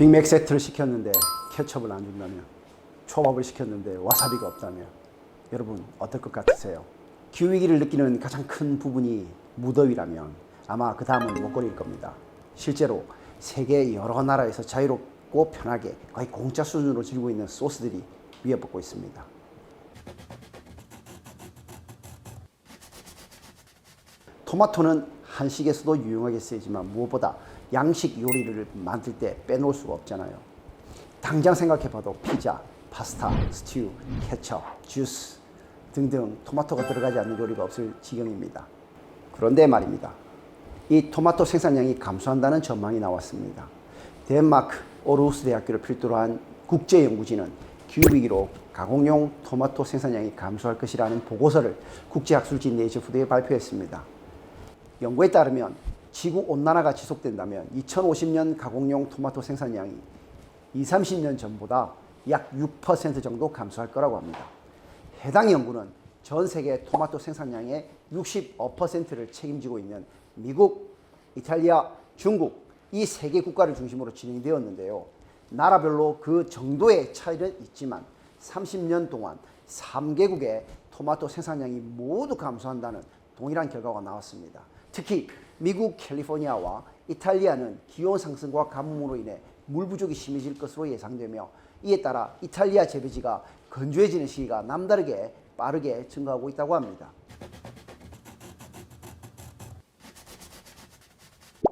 빅맥 세트를 시켰는데 케첩을 안 준다면 초밥을 시켰는데 와사비가 없다면 여러분 어떨 것 같으세요? 기후위기를 느끼는 가장 큰 부분이 무더위라면 아마 그 다음은 목걸이일 겁니다. 실제로 세계 여러 나라에서 자유롭고 편하게 거의 공짜 수준으로 지르고 있는 소스들이 위협받고 있습니다. 토마토는 한식에서도 유용하게 쓰이지만 무엇보다 양식 요리를 만들 때 빼놓을 수가 없잖아요. 당장 생각해봐도 피자, 파스타, 스튜, 케첩, 주스 등등 토마토가 들어가지 않는 요리가 없을 지경입니다. 그런데 말입니다. 이 토마토 생산량이 감소한다는 전망이 나왔습니다. 덴마크 오르후스 대학교를 필두로 한 국제 연구진은 기후위기로 가공용 토마토 생산량이 감소할 것이라는 보고서를 국제학술지 네이처푸드에 발표했습니다. 연구에 따르면 지구 온난화가 지속된다면 2050년 가공용 토마토 생산량이 20, 30년 전보다 약 6% 정도 감소할 거라고 합니다. 해당 연구는 전 세계 토마토 생산량의 65%를 책임지고 있는 미국, 이탈리아, 중국 이 세 개 국가를 중심으로 진행되었는데요. 나라별로 그 정도의 차이는 있지만 30년 동안 3개국의 토마토 생산량이 모두 감소한다는 동일한 결과가 나왔습니다. 특히 미국 캘리포니아와 이탈리아는 기온 상승과 가뭄으로 인해 물 부족이 심해질 것으로 예상되며 이에 따라 이탈리아 재배지가 건조해지는 시기가 남다르게 빠르게 증가하고 있다고 합니다.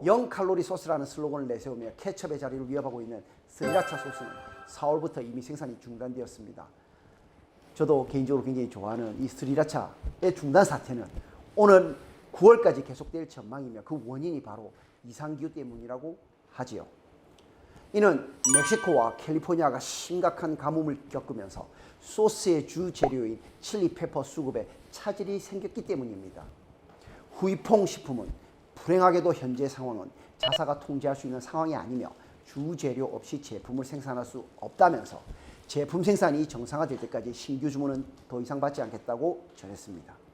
0칼로리 소스라는 슬로건을 내세우며 케첩의 자리를 위협하고 있는 스리라차 소스는 4월부터 이미 생산이 중단되었습니다. 저도 개인적으로 굉장히 좋아하는 이 스리라차의 중단 사태는 오늘 9월까지 계속될 전망이며 그 원인이 바로 이상기후 때문이라고 하지요. 이는 멕시코와 캘리포니아가 심각한 가뭄을 겪으면서 소스의 주 재료인 칠리 페퍼 수급에 차질이 생겼기 때문입니다. 후이퐁 식품은 불행하게도 현재 상황은 자사가 통제할 수 있는 상황이 아니며 주 재료 없이 제품을 생산할 수 없다면서 제품 생산이 정상화될 때까지 신규 주문은 더 이상 받지 않겠다고 전했습니다.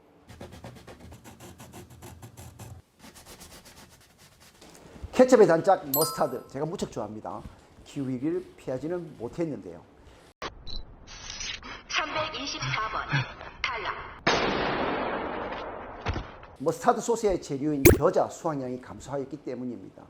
케첩의 단짝 머스타드 제가 무척 좋아합니다. 기후위기를 피하지는 못했는데요. 324번 탈락 머스타드 소스의 재료인 겨자 수확량이 감소하였기 때문입니다.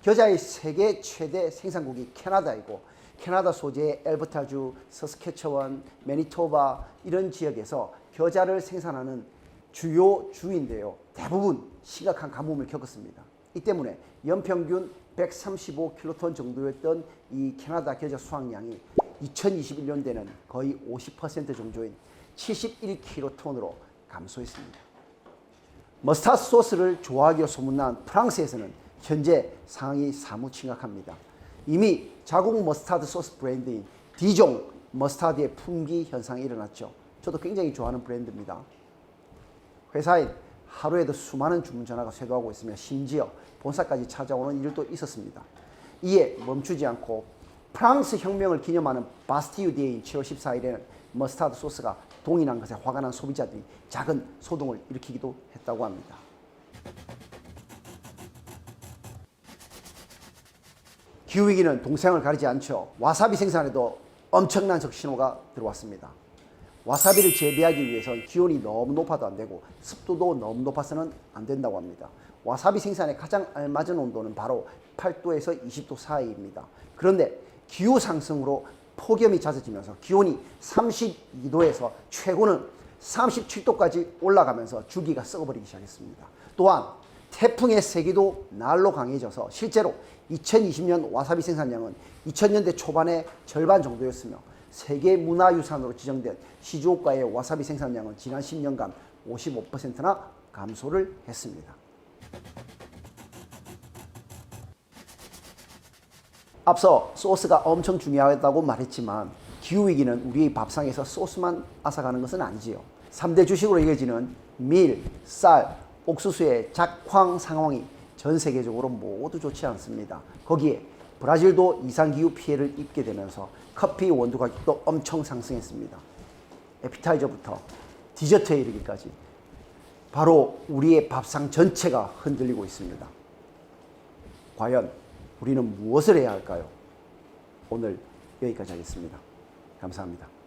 겨자의 세계 최대 생산국이 캐나다이고 캐나다 소재의 엘버타주, 서스케처원, 매니토바 이런 지역에서 겨자를 생산하는 주요 주인데요. 대부분 심각한 가뭄을 겪었습니다. 이 때문에 연평균 135킬로톤 정도였던 이 캐나다 겨자 수확량이 2021년 대는 거의 50% 정도인 71킬로톤으로 감소했습니다. 머스타드 소스를 좋아하기로 소문난 프랑스에서는 현재 상황이 사뭇 심각합니다. 이미 자국 머스타드 소스 브랜드인 디종 머스타드의 품귀 현상이 일어났죠. 저도 굉장히 좋아하는 브랜드입니다. 회사에 하루에도 수많은 주문 전화가 쇄도하고 있으며 심지어 본사까지 찾아오는 일도 있었습니다. 이에 멈추지 않고 프랑스 혁명을 기념하는 바스티유 데이인 7월 14일에는 머스타드 소스가 동인한 것에 화가 난 소비자들이 작은 소동을 일으키기도 했다고 합니다. 기후위기는 동생을 가리지 않죠. 와사비 생산에도 엄청난 적신호가 들어왔습니다. 와사비를 재배하기 위해선 기온이 너무 높아도 안 되고 습도도 너무 높아서는 안 된다고 합니다. 와사비 생산에 가장 알맞은 온도는 바로 8도에서 20도 사이입니다. 그런데 기후 상승으로 폭염이 잦아지면서 기온이 32도에서 최고는 37도까지 올라가면서 주기가 썩어버리기 시작했습니다. 또한 태풍의 세기도 날로 강해져서 실제로 2020년 와사비 생산량은 2000년대 초반의 절반 정도였으며 세계 문화유산으로 지정된 시즈오카의 와사비 생산량은 지난 10년간 55%나 감소를 했습니다. 앞서 소스가 엄청 중요하다고 말했지만 기후위기는 우리의 밥상에서 소스만 앗아가는 것은 아니지요. 3대 주식으로 이어지는 밀, 쌀, 옥수수의 작황 상황이 전 세계적으로 모두 좋지 않습니다. 거기에 브라질도 이상기후 피해를 입게 되면서 커피 원두 가격도 엄청 상승했습니다. 에피타이저부터 디저트에 이르기까지 바로 우리의 밥상 전체가 흔들리고 있습니다. 과연 우리는 무엇을 해야 할까요? 오늘 여기까지 하겠습니다. 감사합니다.